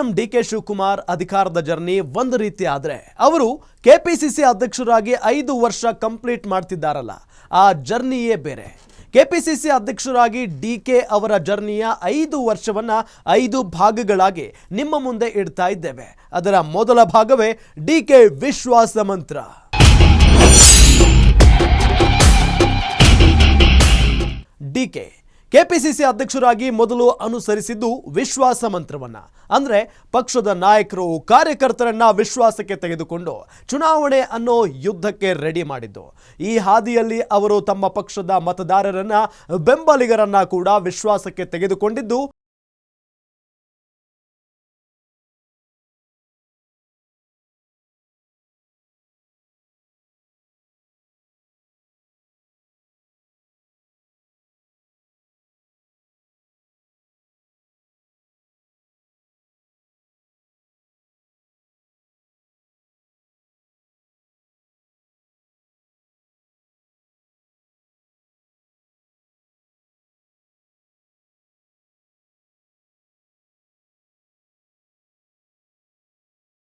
CM D Shivakumar ಅಧಿಕಾರದ journey ಒಂದು ರೀತಿ ಆದರೆ ಅವರು ಕೆಪಿಸಿಸಿ ಅಧ್ಯಕ್ಷರಾಗಿ ಐದು ವರ್ಷ ಕಂಪ್ಲೀಟ್ ಮಾಡ್ತಿದ್ದಾರಲ್ಲ, ಆ ಜರ್ನಿಯೇ ಬೇರೆ. ಕೆಪಿಸಿಸಿ ಅಧ್ಯಕ್ಷರಾಗಿ ಡಿ ಕೆ ಅವರ ಜರ್ನಿಯ ಐದು ವರ್ಷವನ್ನ ಐದು ಭಾಗಗಳಾಗಿ ನಿಮ್ಮ ಮುಂದೆ ಇಡ್ತಾ ಇದ್ದೇವೆ. ಅದರ ಮೊದಲ ಭಾಗವೇ ಡಿ ಕೆ ವಿಶ್ವಾಸ ಮಂತ್ರ. ಡಿಕೆ ಕೆಪಿಸಿಸಿ ಅಧ್ಯಕ್ಷರಾಗಿ ಮೊದಲು ಅನುಸರಿಸಿದ್ದು ವಿಶ್ವಾಸ ಮಂತ್ರವನ್ನ. ಅಂದ್ರೆ ಪಕ್ಷದ ನಾಯಕರು ಕಾರ್ಯಕರ್ತರನ್ನ ವಿಶ್ವಾಸಕ್ಕೆ ತೆಗೆದುಕೊಂಡು ಚುನಾವಣೆ ಅನ್ನೋ ಯುದ್ಧಕ್ಕೆ ರೆಡಿ ಮಾಡಿದ್ದು. ಈ ಹಾದಿಯಲ್ಲಿ ಅವರು ತಮ್ಮ ಪಕ್ಷದ ಮತದಾರರನ್ನ ಬೆಂಬಲಿಗರನ್ನ ಕೂಡ ವಿಶ್ವಾಸಕ್ಕೆ ತೆಗೆದುಕೊಂಡಿದ್ದು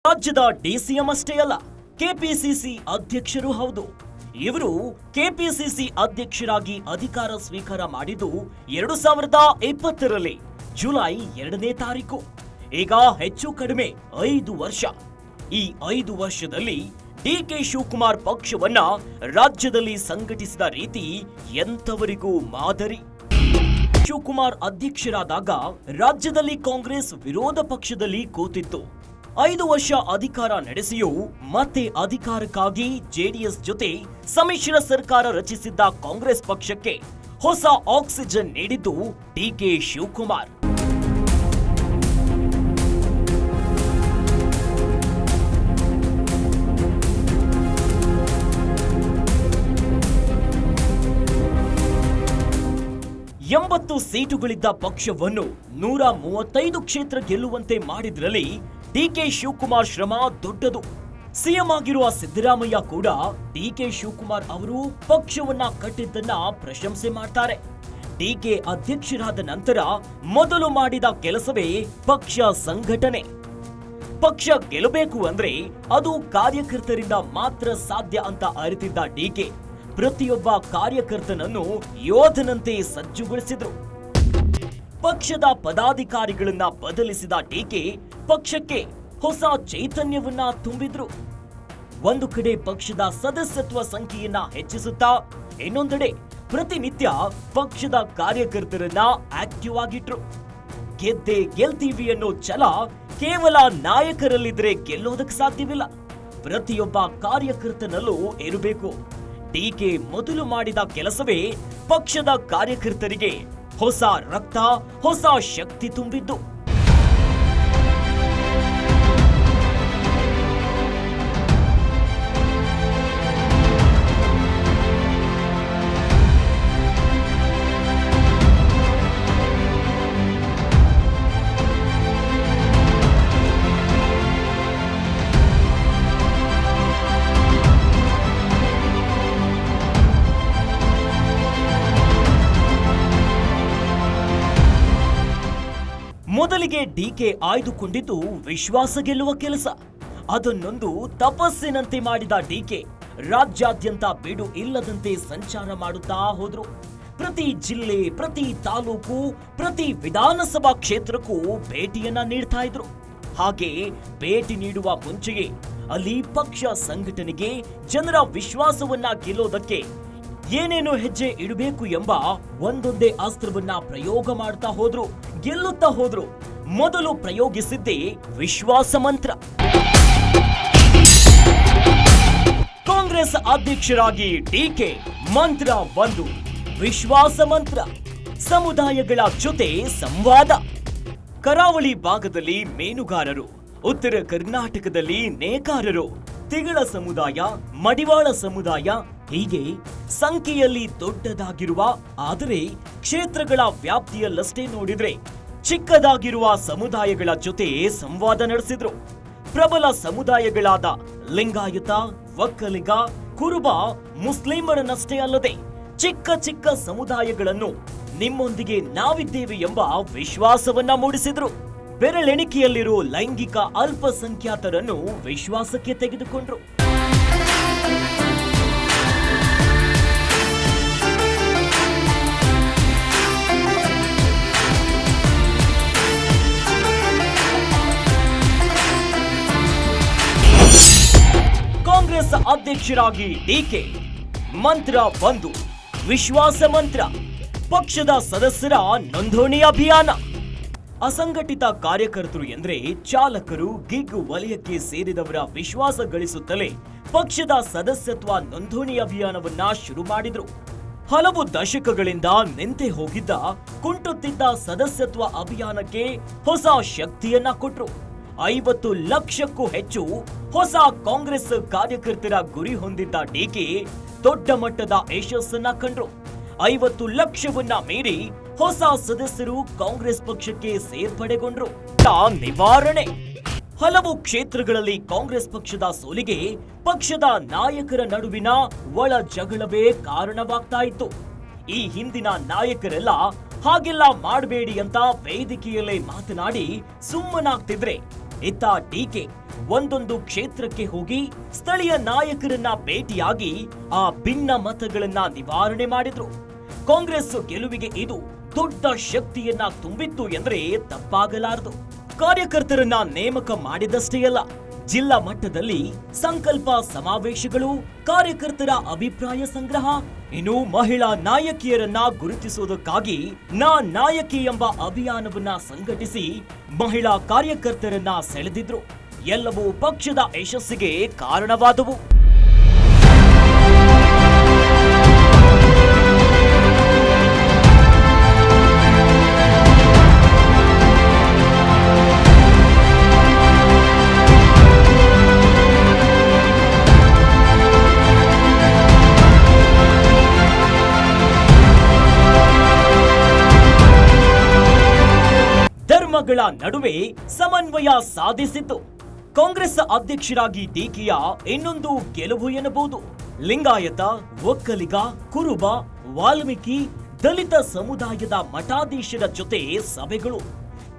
ರಾಜ್ಯದ ಡಿಸಿಎಂ ಅಷ್ಟೇ ಅಲ್ಲ, ಕೆಪಿಸಿಸಿ ಅಧ್ಯಕ್ಷರು ಹೌದು. ಇವರು ಕೆಪಿಸಿಸಿ ಅಧ್ಯಕ್ಷರಾಗಿ ಅಧಿಕಾರ ಸ್ವೀಕಾರ ಮಾಡಿದ್ದು ಎರಡು ಸಾವಿರದ ಇಪ್ಪತ್ತರಲ್ಲಿ ಜುಲೈ ಎರಡನೇ ತಾರೀಕು. ಈಗ ಹೆಚ್ಚು ಕಡಿಮೆ ಐದು ವರ್ಷ. ಈ ಐದು ವರ್ಷದಲ್ಲಿ ಡಿಕೆ ಶಿವಕುಮಾರ್ ಪಕ್ಷವನ್ನ ರಾಜ್ಯದಲ್ಲಿ ಸಂಘಟಿಸಿದ ರೀತಿ ಎಂಥವರಿಗೂ ಮಾದರಿ. ಶಿವಕುಮಾರ್ ಅಧ್ಯಕ್ಷರಾದಾಗ ರಾಜ್ಯದಲ್ಲಿ ಕಾಂಗ್ರೆಸ್ ವಿರೋಧ ಪಕ್ಷದಲ್ಲಿ ಕೂತಿತ್ತು. ಐದು ವರ್ಷ ಅಧಿಕಾರ ನಡೆಸಿಯೂ ಮತ್ತೆ ಅಧಿಕಾರಕ್ಕಾಗಿ ಜೆಡಿಎಸ್ ಜೊತೆ ಸಮ್ಮಿಶ್ರ ಸರ್ಕಾರ ರಚಿಸಿದ್ದ ಕಾಂಗ್ರೆಸ್ ಪಕ್ಷಕ್ಕೆ ಹೊಸ ಆಕ್ಸಿಜನ್ ನೀಡಿದ್ದು ಡಿಕೆ ಶಿವಕುಮಾರ್. ಎಂಬತ್ತು ಸೀಟುಗಳಿದ್ದ ಪಕ್ಷವನ್ನು ನೂರ ಮೂವತ್ತೈದು ಕ್ಷೇತ್ರ ಗೆಲ್ಲುವಂತೆ ಮಾಡಿದ್ರಲ್ಲಿ ಡಿಕೆ ಶಿವಕುಮಾರ್ ಶ್ರಮ ದೊಡ್ಡದು. ಸಿಎಂ ಆಗಿರುವ ಸಿದ್ದರಾಮಯ್ಯ ಕೂಡ ಡಿಕೆ ಶಿವಕುಮಾರ್ ಅವರು ಪಕ್ಷವನ್ನ ಕಟ್ಟಿದ್ದನ್ನ ಪ್ರಶಂಸೆ ಮಾಡ್ತಾರೆ. ಡಿಕೆ ಅಧ್ಯಕ್ಷರಾದ ನಂತರ ಮೊದಲು ಮಾಡಿದ ಕೆಲಸವೇ ಪಕ್ಷ ಸಂಘಟನೆ. ಪಕ್ಷ ಗೆಲ್ಲಬೇಕು ಅಂದ್ರೆ ಅದು ಕಾರ್ಯಕರ್ತರಿಂದ ಮಾತ್ರ ಸಾಧ್ಯ ಅಂತ ಅರಿತಿದ್ದ ಡಿಕೆ ಪ್ರತಿಯೊಬ್ಬ ಕಾರ್ಯಕರ್ತನನ್ನು ಯೋಧನಂತೆ ಸಜ್ಜುಗೊಳಿಸಿದ್ರು. ಪಕ್ಷದ ಪದಾಧಿಕಾರಿಗಳನ್ನ ಬದಲಿಸಿದ ಡಿಕೆ ಪಕ್ಷಕ್ಕೆ ಹೊಸ ಚೈತನ್ಯವನ್ನ ತುಂಬಿದ್ರು. ಒಂದು ಕಡೆ ಪಕ್ಷದ ಸದಸ್ಯತ್ವ ಸಂಖ್ಯೆಯನ್ನ ಹೆಚ್ಚಿಸುತ್ತಾ, ಇನ್ನೊಂದೆಡೆ ಪ್ರತಿನಿತ್ಯ ಪಕ್ಷದ ಕಾರ್ಯಕರ್ತರನ್ನ ಆಕ್ಟಿವ್ ಆಗಿಟ್ರು. ಗೆದ್ದೆ ಗೆಲ್ತೀವಿ ಅನ್ನೋ ಛಲ ಕೇವಲ ನಾಯಕರಲ್ಲಿದ್ರೆ ಗೆಲ್ಲೋದಕ್ಕೆ ಸಾಧ್ಯವಿಲ್ಲ. ಪ್ರತಿಯೊಬ್ಬ ಕಾರ್ಯಕರ್ತನಲ್ಲೂ ಇರಬೇಕು. ಡಿಕೆ ಮೊದಲು ಮಾಡಿದ ಕೆಲಸವೇ ಪಕ್ಷದ ಕಾರ್ಯಕರ್ತರಿಗೆ ಹೊಸ ರಕ್ತ, ಹೊಸ ಶಕ್ತಿ ತುಂಬಿದ್ದು. ಮೊದಲಿಗೆ ಡಿಕೆ ಆಯ್ದುಕೊಂಡಿದ್ದು ವಿಶ್ವಾಸ ಗೆಲ್ಲುವ ಕೆಲಸ. ಅದನ್ನೊಂದು ತಪಸ್ಸಿನಂತೆ ಮಾಡಿದ ಡಿಕೆ ರಾಜ್ಯಾದ್ಯಂತ ಬಿಡು ಇಲ್ಲದಂತೆ ಸಂಚಾರ ಮಾಡುತ್ತಾ ಹೋದ್ರು. ಪ್ರತಿ ಜಿಲ್ಲೆ, ಪ್ರತಿ ತಾಲೂಕು, ಪ್ರತಿ ವಿಧಾನಸಭಾ ಕ್ಷೇತ್ರಕ್ಕೂ ಭೇಟಿಯನ್ನ ನೀಡ್ತಾ ಇದ್ರು. ಹಾಗೆ ಭೇಟಿ ನೀಡುವ ಮುಂಚೆಯೇ ಅಲ್ಲಿ ಪಕ್ಷ ಸಂಘಟನೆಗೆ ಜನರ ವಿಶ್ವಾಸವನ್ನ ಗೆಲ್ಲೋದಕ್ಕೆ ಏನೇನು ಹೆಜ್ಜೆ ಇಡಬೇಕು ಎಂಬ ಒಂದೊಂದೇ ಅಸ್ತ್ರವನ್ನ ಪ್ರಯೋಗ ಮಾಡ್ತಾ ಹೋದ್ರು. ಗೆಲ್ಲುತ್ತಾ ಹೋದ್ರು. ಮೊದಲು ಪ್ರಯೋಗಿಸಿದ್ದೇ ವಿಶ್ವಾಸ ಮಂತ್ರ. ಕಾಂಗ್ರೆಸ್ ಅಧ್ಯಕ್ಷರಾಗಿ ಟೀಕೆ ಮಂತ್ರ ಒಂದು, ವಿಶ್ವಾಸ ಮಂತ್ರ. ಸಮುದಾಯಗಳ ಜೊತೆ ಸಂವಾದ. ಕರಾವಳಿ ಭಾಗದಲ್ಲಿ ಮೀನುಗಾರರು, ಉತ್ತರ ಕರ್ನಾಟಕದಲ್ಲಿ ನೇಕಾರರು, ತಿಗಳ ಸಮುದಾಯ, ಮಡಿವಾಳ ಸಮುದಾಯ ಹೀಗೆ ಸಂಖ್ಯೆಯಲ್ಲಿ ದೊಡ್ಡದಾಗಿರುವ, ಆದರೆ ಕ್ಷೇತ್ರಗಳ ವ್ಯಾಪ್ತಿಯಲ್ಲಷ್ಟೇ ನೋಡಿದ್ರೆ ಚಿಕ್ಕದಾಗಿರುವ ಸಮುದಾಯಗಳ ಜೊತೆ ಸಂವಾದ ನಡೆಸಿದ್ರು. ಪ್ರಬಲ ಸಮುದಾಯಗಳಾದ ಲಿಂಗಾಯತ ಒಕ್ಕಲಿಗ ಕುರುಬ, ಮುಸ್ಲಿಮರನ್ನಷ್ಟೇ ಅಲ್ಲದೆ ಚಿಕ್ಕ ಚಿಕ್ಕ ಸಮುದಾಯಗಳನ್ನು ನಿಮ್ಮೊಂದಿಗೆ ನಾವಿದ್ದೇವೆ ಎಂಬ ವಿಶ್ವಾಸವನ್ನ ಮೂಡಿಸಿದ್ರು. ಬೆರಳೆಣಿಕೆಯಲ್ಲಿರೋ ಲೈಂಗಿಕ ಅಲ್ಪಸಂಖ್ಯಾತರನ್ನು ವಿಶ್ವಾಸಕ್ಕೆ ತೆಗೆದುಕೊಂಡ್ರು. ಕಾಂಗ್ರೆಸ್ ಅಧ್ಯಕ್ಷರಾಗಿ ಡಿಕೆ ಮಂತ್ರ ಬಂದು, ವಿಶ್ವಾಸ ಮಂತ್ರ, ಪಕ್ಷದ ಸದಸ್ಯರ ನೋಂದಣಿ ಅಭಿಯಾನ. ಅಸಂಘಟಿತ ಕಾರ್ಯಕರ್ತರು ಎಂದರೆ ಚಾಲಕರು ಗಿಗ್ ವಲಯಕ್ಕೆ ಸೇರಿದವರ ವಿಶ್ವಾಸ ಗಳಿಸುತ್ತಲೇ ಪಕ್ಷದ ಸದಸ್ಯತ್ವ ನೋಂದಣಿ ಅಭಿಯಾನವನ್ನ ಶುರು ಮಾಡಿದ್ರು. ಹಲವು ದಶಕಗಳಿಂದ ನಿಂತೆ ಹೋಗಿದ್ದ, ಕುಂಟುತ್ತಿದ್ದ ಸದಸ್ಯತ್ವ ಅಭಿಯಾನಕ್ಕೆ ಹೊಸ ಶಕ್ತಿಯನ್ನ ಕೊಟ್ರು. ಐವತ್ತು ಲಕ್ಷಕ್ಕೂ ಹೆಚ್ಚು ಹೊಸ ಕಾಂಗ್ರೆಸ್ ಕಾರ್ಯಕರ್ತರ ಗುರಿ ಹೊಂದಿದ್ದ ಡಿಕೆ ದೊಡ್ಡ ಮಟ್ಟದ ಯಶಸ್ಸನ್ನ ಕಂಡ್ರು. ಐವತ್ತು ಲಕ್ಷವನ್ನ ಮೀರಿ ಹೊಸ ಸದಸ್ಯರು ಕಾಂಗ್ರೆಸ್ ಪಕ್ಷಕ್ಕೆ ಸೇರ್ಪಡೆಗೊಂಡ್ರು. ನಿವಾರಣೆ. ಹಲವು ಕ್ಷೇತ್ರಗಳಲ್ಲಿ ಕಾಂಗ್ರೆಸ್ ಪಕ್ಷದ ಸೋಲಿಗೆ ಪಕ್ಷದ ನಾಯಕರ ನಡುವಿನ ಒಳ ಜಗಳವೇ ಕಾರಣವಾಗ್ತಾ ಇತ್ತು. ಈ ಹಿಂದಿನ ನಾಯಕರೆಲ್ಲ ಹಾಗೆಲ್ಲ ಮಾಡಬೇಡಿ ಅಂತ ವೇದಿಕೆಯಲ್ಲೇ ಮಾತನಾಡಿ ಸುಮ್ಮನಾಗ್ತಿದ್ರೆ ಇತ್ತ ಟೀಕೆ. ಒಂದೊಂದು ಕ್ಷೇತ್ರಕ್ಕೆ ಹೋಗಿ ಸ್ಥಳೀಯ ನಾಯಕರನ್ನ ಭೇಟಿಯಾಗಿ ಆ ಭಿನ್ನ ಮತಗಳನ್ನ ನಿವಾರಣೆ ಮಾಡಿದ್ರು. ಕಾಂಗ್ರೆಸ್ ಗೆಲುವಿಗೆ ಇದು ದೊಡ್ಡ ಶಕ್ತಿಯನ್ನ ತುಂಬಿತ್ತು ಎಂದರೆ ತಪ್ಪಾಗಲಾರದು. ಕಾರ್ಯಕರ್ತರನ್ನ ನೇಮಕ ಮಾಡಿದಷ್ಟೇ ಅಲ್ಲ ಜಿಲ್ಲಾ ಮಟ್ಟದಲ್ಲಿ ಸಂಕಲ್ಪ ಸಮಾವೇಶಗಳು, ಕಾರ್ಯಕರ್ತರ ಅಭಿಪ್ರಾಯ ಸಂಗ್ರಹ, ಇನ್ನು ಮಹಿಳಾ ನಾಯಕಿಯರನ್ನ ಗುರುತಿಸುವುದಕ್ಕಾಗಿ ನಾ ನಾಯಕಿ ಎಂಬ ಅಭಿಯಾನವನ್ನ ಸಂಘಟಿಸಿ ಮಹಿಳಾ ಕಾರ್ಯಕರ್ತರನ್ನ ಸೆಳೆದಿದ್ರು. ಎಲ್ಲವೂ ಪಕ್ಷದ ಯಶಸ್ಸಿಗೆ ಕಾರಣವಾದವು. ಧರ್ಮಗಳ ನಡುವೆ ಸಮನ್ವಯ ಸಾಧಿಸಿತು. ಕಾಂಗ್ರೆಸ್ ಅಧ್ಯಕ್ಷರಾಗಿ ಡಿಕೆಯ ಇನ್ನೊಂದು ಗೆಲುವು ಎನ್ನಬಹುದು. ಲಿಂಗಾಯತ, ಒಕ್ಕಲಿಗ, ಕುರುಬ, ವಾಲ್ಮೀಕಿ, ದಲಿತ ಸಮುದಾಯದ ಮಠಾಧೀಶರ ಜೊತೆ ಸಭೆಗಳು.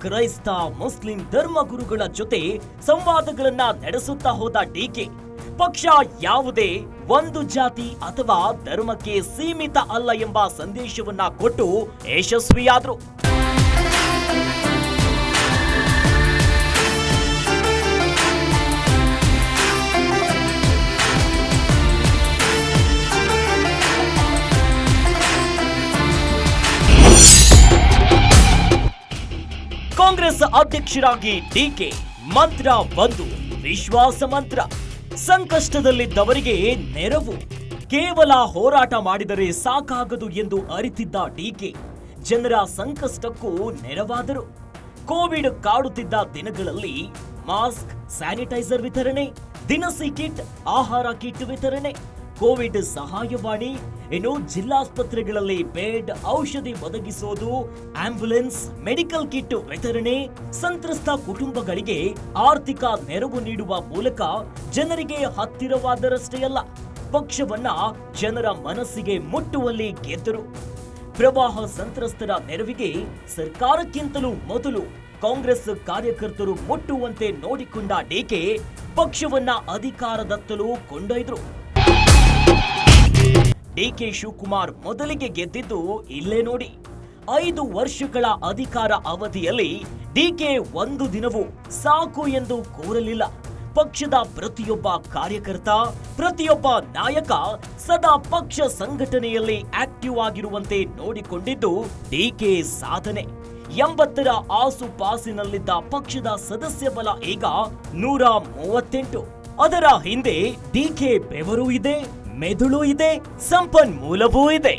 ಕ್ರೈಸ್ತ, ಮುಸ್ಲಿಂ ಧರ್ಮಗುರುಗಳ ಜೊತೆ ಸಂವಾದಗಳನ್ನ ನಡೆಸುತ್ತಾ ಹೋದ ಡಿಕೆ ಪಕ್ಷ ಯಾವುದೇ ಒಂದು ಜಾತಿ ಅಥವಾ ಧರ್ಮಕ್ಕೆ ಸೀಮಿತ ಅಲ್ಲ ಎಂಬ ಸಂದೇಶವನ್ನ ಕೊಟ್ಟು ಯಶಸ್ವಿಯಾದ್ರು. ಅಧ್ಯಕ್ಷರಾಗಿ ಡಿಕೆ ಮಂತ್ರ ಬಂದು ವಿಶ್ವಾಸ ಮಂತ್ರ. ಸಂಕಷ್ಟದಲ್ಲಿದ್ದವರಿಗೆ ನೆರವು. ಕೇವಲ ಹೋರಾಟ ಮಾಡಿದರೆ ಸಾಕಾಗದು ಎಂದು ಅರಿತಿದ್ದ ಡಿಕೆ ಜನರ ಸಂಕಷ್ಟಕ್ಕೂ ನೆರವಾದರು. ಕೋವಿಡ್ ಕಾಡುತ್ತಿದ್ದ ದಿನಗಳಲ್ಲಿ ಮಾಸ್ಕ್, ಸ್ಯಾನಿಟೈಸರ್ ವಿತರಣೆ, ದಿನಸಿ ಕಿಟ್, ಆಹಾರ ಕಿಟ್ ವಿತರಣೆ. ಕೋವಿಡ್ ಸಹಾಯವಾಣಿ. ಇನ್ನು ಜಿಲ್ಲಾಸ್ಪತ್ರೆಗಳಲ್ಲಿ ಬೆಡ್ ಔಷಧಿ ಒದಗಿಸೋದು, ಆಂಬ್ಯುಲೆನ್ಸ್, ಮೆಡಿಕಲ್ ಕಿಟ್ ವಿತರಣೆ, ಸಂತ್ರಸ್ತ ಕುಟುಂಬಗಳಿಗೆ ಆರ್ಥಿಕ ನೆರವು ನೀಡುವ ಮೂಲಕ ಜನರಿಗೆ ಹತ್ತಿರವಾದರಷ್ಟೇ ಅಲ್ಲ, ಪಕ್ಷವನ್ನ ಜನರ ಮನಸ್ಸಿಗೆ ಮುಟ್ಟುವಲ್ಲಿ ಗೆದ್ದರು. ಪ್ರವಾಹ ಸಂತ್ರಸ್ತರ ನೆರವಿಗೆ ಸರ್ಕಾರಕ್ಕಿಂತಲೂ ಮೊದಲು ಕಾಂಗ್ರೆಸ್ ಕಾರ್ಯಕರ್ತರು ಮುಟ್ಟುವಂತೆ ನೋಡಿಕೊಂಡ ಡಿಕೆ ಪಕ್ಷವನ್ನ ಅಧಿಕಾರದತ್ತಲೂ ಕೊಂಡೊಯ್ದ್ರು. ಡಿಕೆ ಶಿವಕುಮಾರ್ ಮೊದಲಿಗೆ ಗೆದ್ದಿದ್ದು ಇಲ್ಲೇ ನೋಡಿ. ಐದು ವರ್ಷಗಳ ಅಧಿಕಾರ ಅವಧಿಯಲ್ಲಿ ಡಿಕೆ ಒಂದು ದಿನವೂ ಸಾಕು ಎಂದು ಕೋರಲಿಲ್ಲ. ಪಕ್ಷದ ಪ್ರತಿಯೊಬ್ಬ ಕಾರ್ಯಕರ್ತ, ಪ್ರತಿಯೊಬ್ಬ ನಾಯಕ ಸದಾ ಪಕ್ಷ ಸಂಘಟನೆಯಲ್ಲಿ ಆಕ್ಟಿವ್ ಆಗಿರುವಂತೆ ನೋಡಿಕೊಂಡಿದ್ದು ಡಿಕೆ ಸಾಧನೆ. ಎಂಬತ್ತರ ಆಸುಪಾಸಿನಲ್ಲಿದ್ದ ಪಕ್ಷದ ಸದಸ್ಯ ಬಲ ಈಗ ನೂರ ಮೂವತ್ತೆಂಟು. ಅದರ ಹಿಂದೆ ಡಿಕೆ ಬೆವರು ಇದೆ ಮೆದುಳು ಇದೆ, ಸಂಪನ್ಮೂಲವೂ ಇದೆ.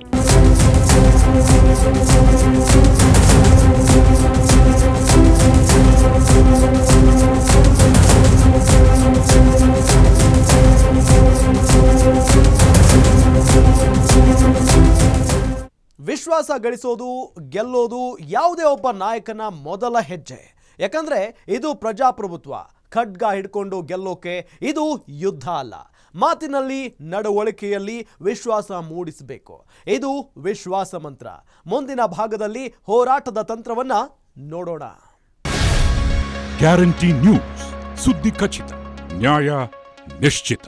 ವಿಶ್ವಾಸ ಗಳಿಸೋದು, ಗೆಲ್ಲೋದು ಯಾವುದೇ ಒಬ್ಬ ನಾಯಕನ ಮೊದಲ ಹೆಜ್ಜೆ. ಯಾಕಂದ್ರೆ ಇದು ಪ್ರಜಾಪ್ರಭುತ್ವ. ಖಡ್ಗ ಹಿಡ್ಕೊಂಡು ಗೆಲ್ಲೋಕೆ ಇದು ಯುದ್ಧ ಅಲ್ಲ. ಮಾತಿನಲ್ಲಿ ನಡವಳಿಕೆಯಲ್ಲಿ ವಿಶ್ವಾಸ ಮೂಡಿಸಬೇಕು. ಇದು ವಿಶ್ವಾಸ ಮಂತ್ರ. ಮುಂದಿನ ಭಾಗದಲ್ಲಿ ಹೋರಾಟದ ತಂತ್ರವನ್ನ ನೋಡೋಣ. Guarantee news. ಸುದ್ದಿ ಖಚಿತ, ನ್ಯಾಯ ನಿಶ್ಚಿತ.